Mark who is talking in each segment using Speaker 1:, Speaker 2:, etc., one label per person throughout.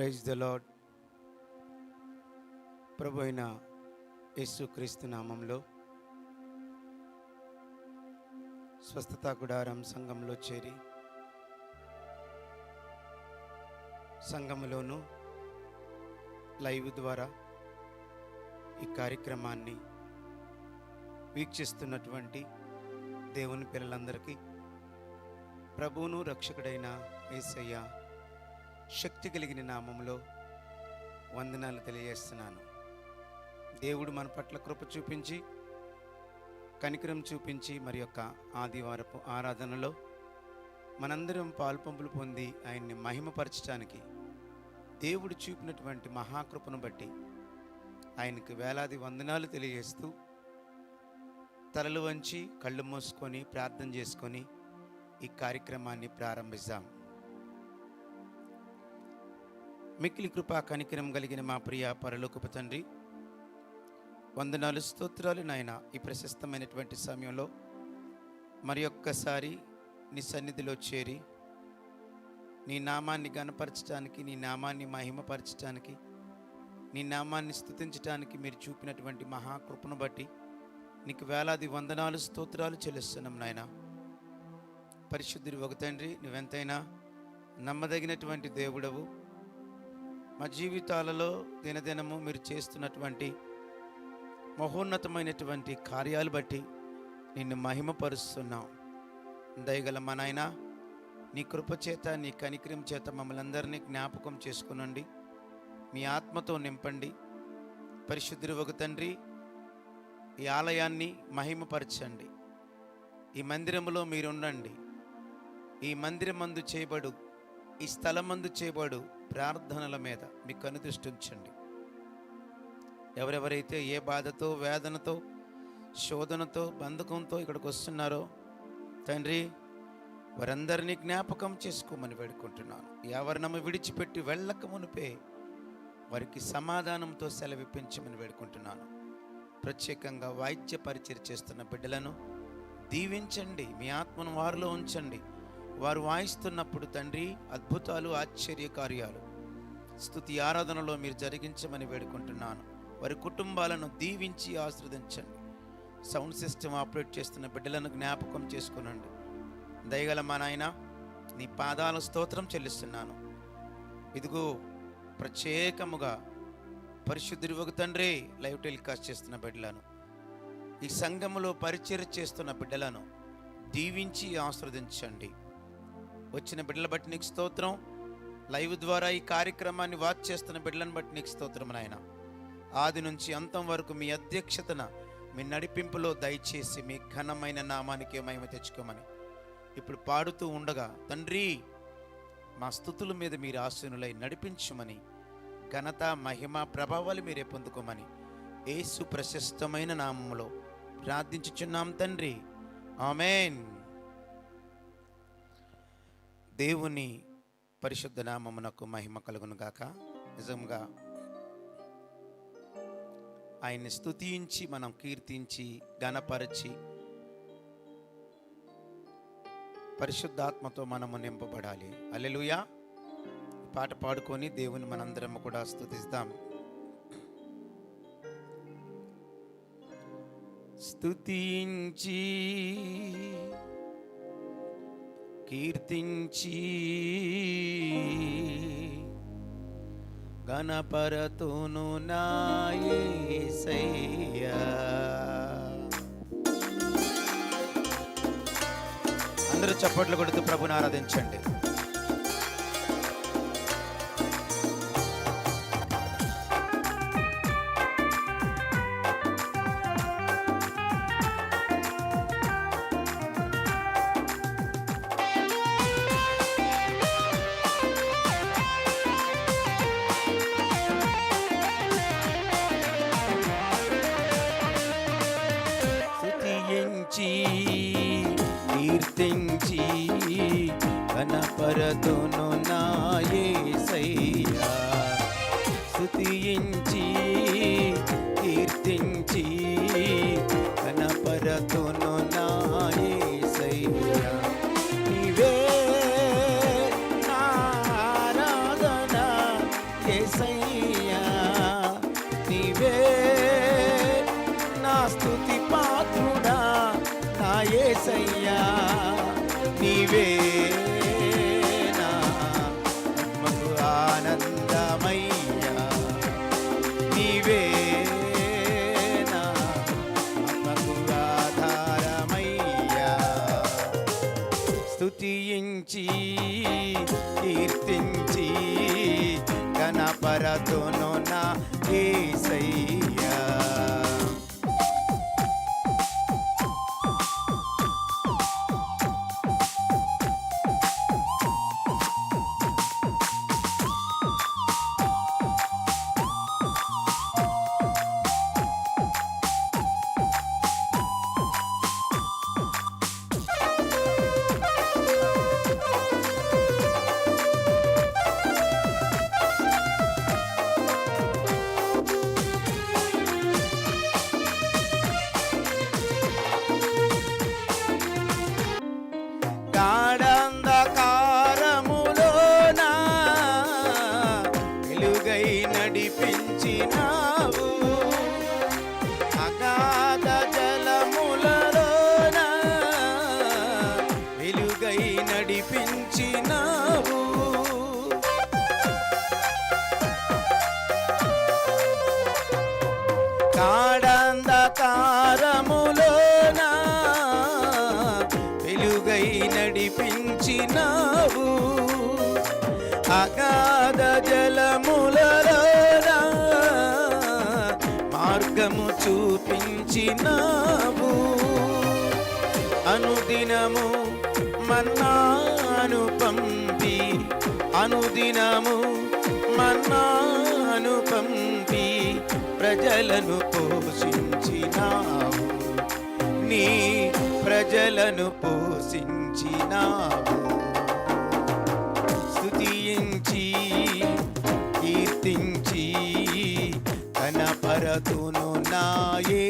Speaker 1: Praise the lord ప్రభు అయిన యేసుక్రీస్తు నామంలో స్వస్థత గుడారం సంఘంలో చేరి సంఘములోను లైవ్ ద్వారా ఈ కార్యక్రమాన్ని వీక్షిస్తున్నటువంటి దేవుని పిల్లలందరికీ ప్రభువును రక్షకుడైన యేసయ్య శక్తి కలిగిన నామంలో వందనాలు తెలియజేస్తున్నాను. దేవుడు మన పట్ల కృప చూపించి కనికరం చూపించి మరి యొక్క ఆదివారపు ఆరాధనలో మనందరం పాల్పంపులు పొంది ఆయన్ని మహిమపరచడానికి దేవుడు చూపినటువంటి మహాకృపను బట్టి ఆయనకు వేలాది వందనాలు తెలియజేస్తూ తలలు వంచి కళ్ళు మూసుకొని ప్రార్థన చేసుకొని ఈ కార్యక్రమాన్ని ప్రారంభిస్తాం మిక్కిలి కృపా కనికరం కలిగిన మా ప్రియ పరలోకపు తండ్రి వందనాలు స్తోత్రాలు నాయన ఈ ప్రశస్తమైనటువంటి సమయంలో మరి ఒక్కసారి నీ సన్నిధిలో చేరి నీ నామాన్ని గనపరచడానికి నీ నామాన్ని మహిమపరచడానికి నీ నామాన్ని స్థుతించడానికి మీరు చూపినటువంటి మహాకృపను బట్టి నీకు వేలాది వందనాలు స్తోత్రాలు చెల్లిస్తున్నాం నాయన. పరిశుద్ధుడు ఒక తండ్రి నువ్వెంతైనా నమ్మదగినటువంటి దేవుడవు. మా జీవితాలలో దినదినము మీరు చేస్తున్నటువంటి మహోన్నతమైనటువంటి కార్యాలు బట్టి నిన్ను మహిమపరుస్తున్నాం. దయగల మా నాయన నీ కృప చేత నీ కనికరం చేత మమ్మల్ని అందరినీ జ్ఞాపకం చేసుకునండి. మీ ఆత్మతో నింపండి. పరిశుద్ధుడు ఒక తండ్రి ఈ ఆలయాన్ని మహిమపరచండి. ఈ మందిరములో మీరుండండి. ఈ మందిరమందు చేయబడు ఈ స్థలమందు చేయబడు ప్రార్థనల మీద మీ కనుదృష్టి ఉంచండి. ఎవరెవరైతే ఏ బాధతో వేదనతో శోధనతో బంధకంతో ఇక్కడికి వస్తున్నారో తండ్రి వారందరినీ జ్ఞాపకం చేసుకోమని వేడుకుంటున్నాను. ఎవరినమ్మ విడిచిపెట్టి వెళ్ళక మునిపే వారికి సమాధానంతో సెలవిప్పించమని వేడుకుంటున్నాను. ప్రత్యేకంగా వాయిద్య పరిచయం చేస్తున్న బిడ్డలను దీవించండి. మీ ఆత్మను వారిలో ఉంచండి. వారు వాయిస్తున్నప్పుడు తండ్రి అద్భుతాలు ఆశ్చర్య స్థుతి ఆరాధనలో మీరు జరిగించమని వేడుకుంటున్నాను. వారి కుటుంబాలను దీవించి ఆశ్రదించండి సౌండ్ సిస్టమ్ ఆపరేట్ చేస్తున్న బిడ్డలను జ్ఞాపకం చేసుకునండి. దయగల మా నాయన నీ పాదాల స్తోత్రం చెల్లిస్తున్నాను. ఇదిగో ప్రత్యేకముగా పరిశుద్ధి ఒక తండ్రి లైవ్ టెలికాస్ట్ చేస్తున్న బిడ్డలను ఈ సంఘములో పరిచయం చేస్తున్న బిడ్డలను దీవించి ఆస్వాదించండి వచ్చిన బిడ్డల బట్టి నీకు స్తోత్రం. లైవ్ ద్వారా ఈ కార్యక్రమాన్ని వాచ్ చేస్తున్న బిడ్డలను బట్టి నీకు స్తోత్రం నాయన. ఆది నుంచి అంతం వరకు మీ అధ్యక్షతన మీ నడిపింపులో దయచేసి మీ ఘనమైన నామానికి మహిమ తెచ్చుకోమని ఇప్పుడు పాడుతూ ఉండగా తండ్రి మా స్థుతుల మీద మీరు ఆశీనులై నడిపించమని ఘనత మహిమ ప్రభావాలు మీరే పొందుకోమని ఏసు ప్రశస్తమైన నామములో ప్రార్థించుచున్నాం తండ్రి. ఆమెన్. దేవుని పరిశుద్ధ నామమునకు మహిమ కలుగును గాక. నిజంగా ఆయన్ని స్థుతించి మనం కీర్తించి గణపరచి పరిశుద్ధాత్మతో మనము నింపబడాలి. అల్లెలుయా పాట పాడుకొని దేవుని మనందరం కూడా స్థుతిస్తాం స్తుతించి కీర్తించి. గణపరతును నాయసయ్యా అందరూ చప్పట్లు కొడుతూ ప్రభుని ఆరాధించండి. స్తుతించి కీర్తించి వెలుగై నడిపించినావు. అగాధ జలములలోన మార్గము చూపించినావు. అనుదినము మన్నాను పంపి అనుదినము మన్నాను పంపి ప్రజలను పోషించినావు. నీ ప్రజలను పోషించినావు స్తుతించి కీర్తించి కనపరతును నాయే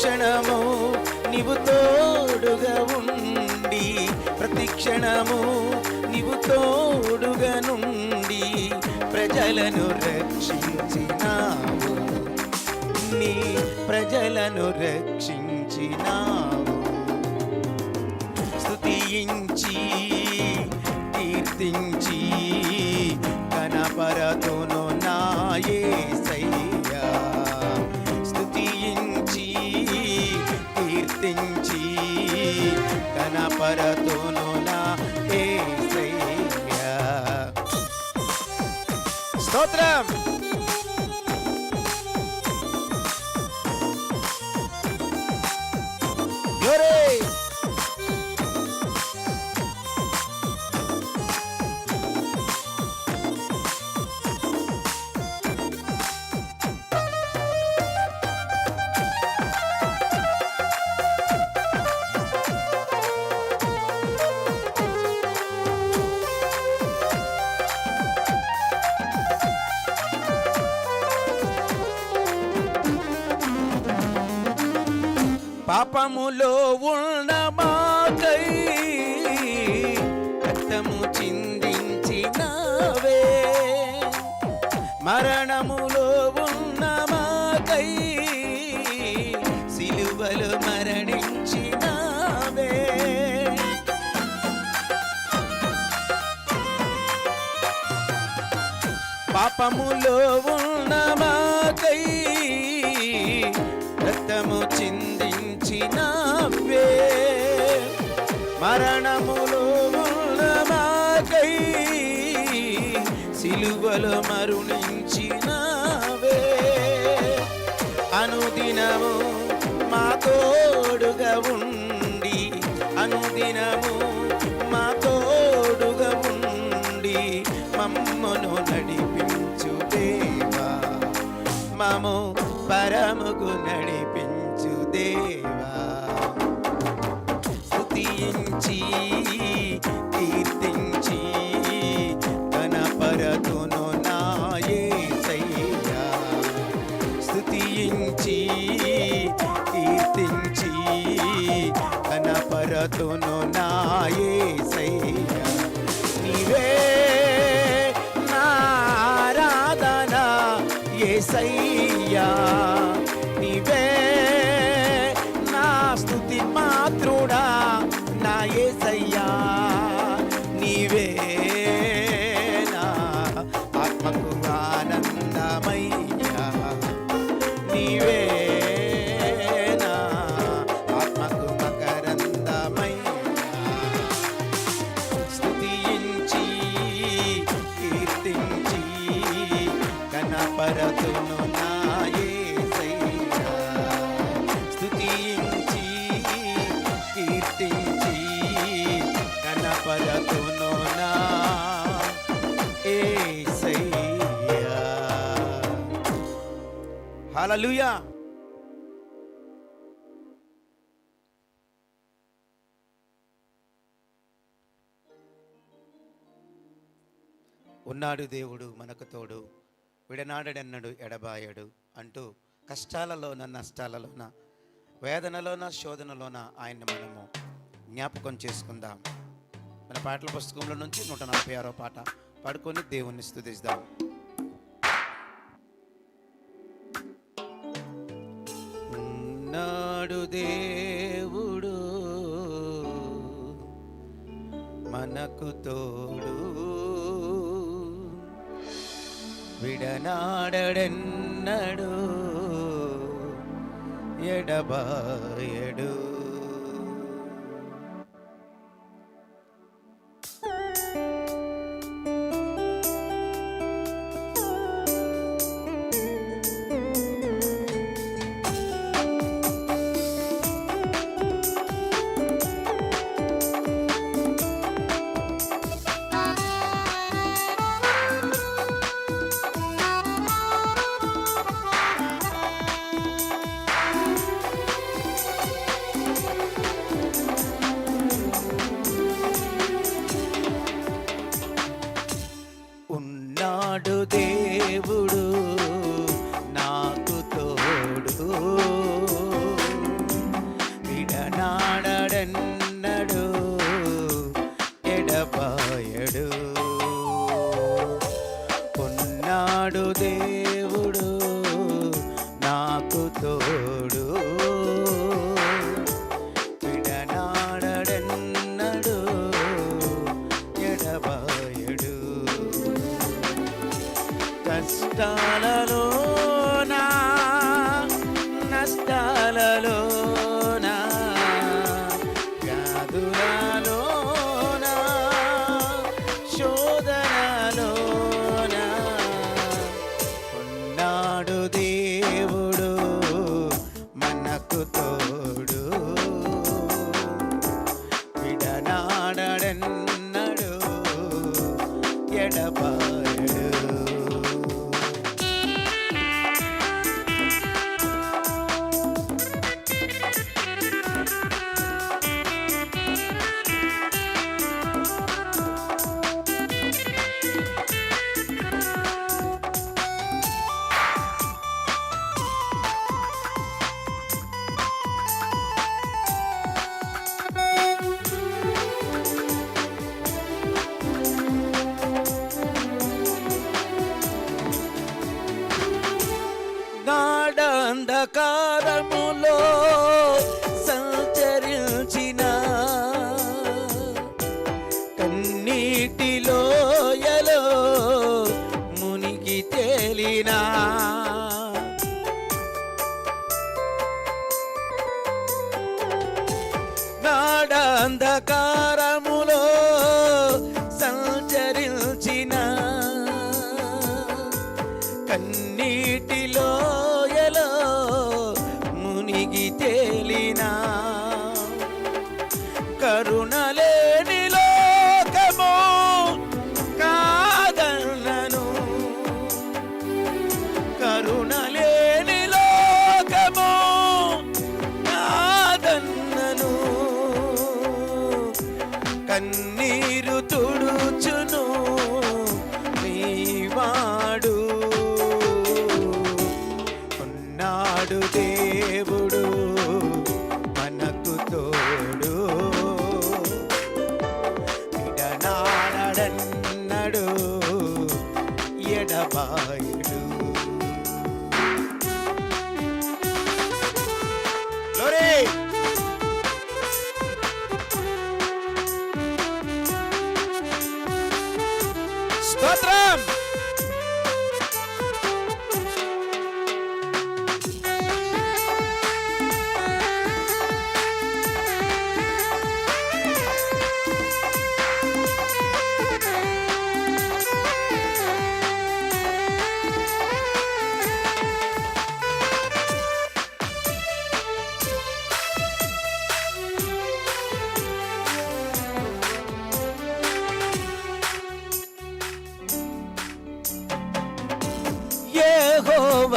Speaker 1: క్షణము నీవు తోడుగా ఉండి ప్రతి క్షణము నీవు తోడుగా నుండి ప్రజలను రక్షించినావు. నీ ప్రజలను రక్షించినావు. స్తుతించి కీర్తించి పాపములో ఉన్న రక్తము చిందించినవే. మరణములో ఉన్నమాకై సిలువలు మరణించినవే. పాపములో ఉన్న మరణములో ఉన్న మాకై సిలువలో మరుణించినవే అనుదినము మా తోడుగా ఉండి అనుదినము స్తుతించి హలలుయా ఉన్నాడు దేవుడు మనకు తోడు. విడనాడడన్నడు ఎడబాయడు అంటూ కష్టాలలోన నష్టాలలోన వేదనలోన శోధనలోన ఆయన్ని మనము జ్ఞాపకం చేసుకుందాం. మన పాటల పుస్తకంలో నుంచి నూట నలభై ఆరో పాట పాడుకొని దేవుణ్ణి స్థుతిద్దాం దేవుడు. మనకు తోడు. విడనాడెన్నడు ఎడబాయడు. అంధకారము నాడు దేవుడు మనకు తోడు. విడనాడన్నడు ఎడబాయి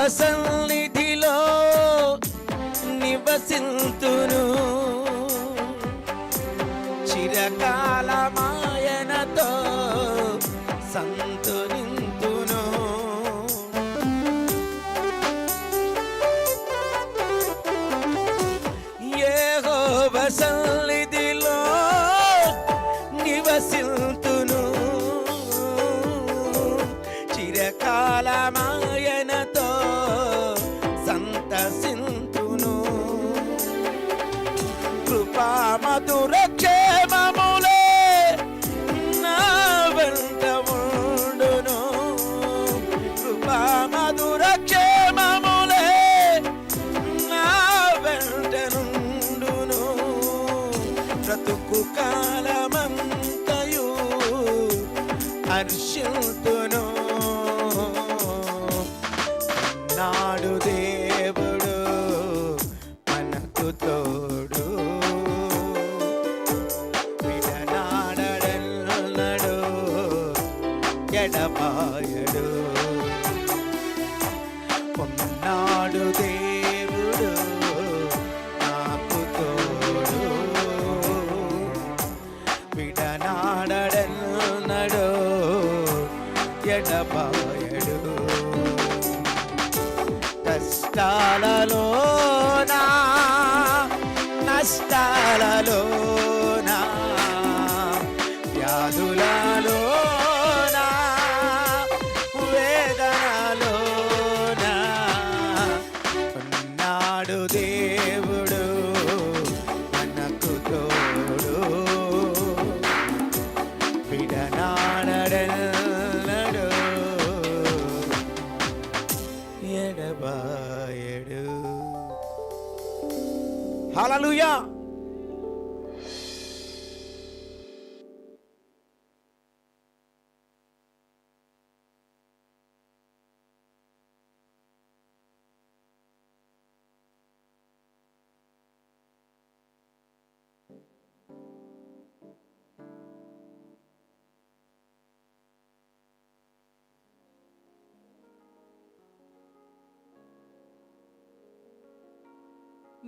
Speaker 1: வசந்த tu Hallelujah.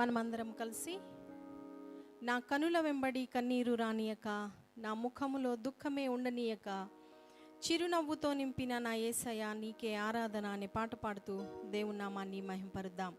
Speaker 2: మనమందరం కలిసి నా కనుల వెంబడి కన్నీరు రానియక నా ముఖములో దుఃఖమే ఉండనీయక చిరునవ్వుతో నింపిన నా ఏసయ నీకే ఆరాధన అనే పాట పాడుతూ దేవునామాన్ని మహింపరుద్దాం.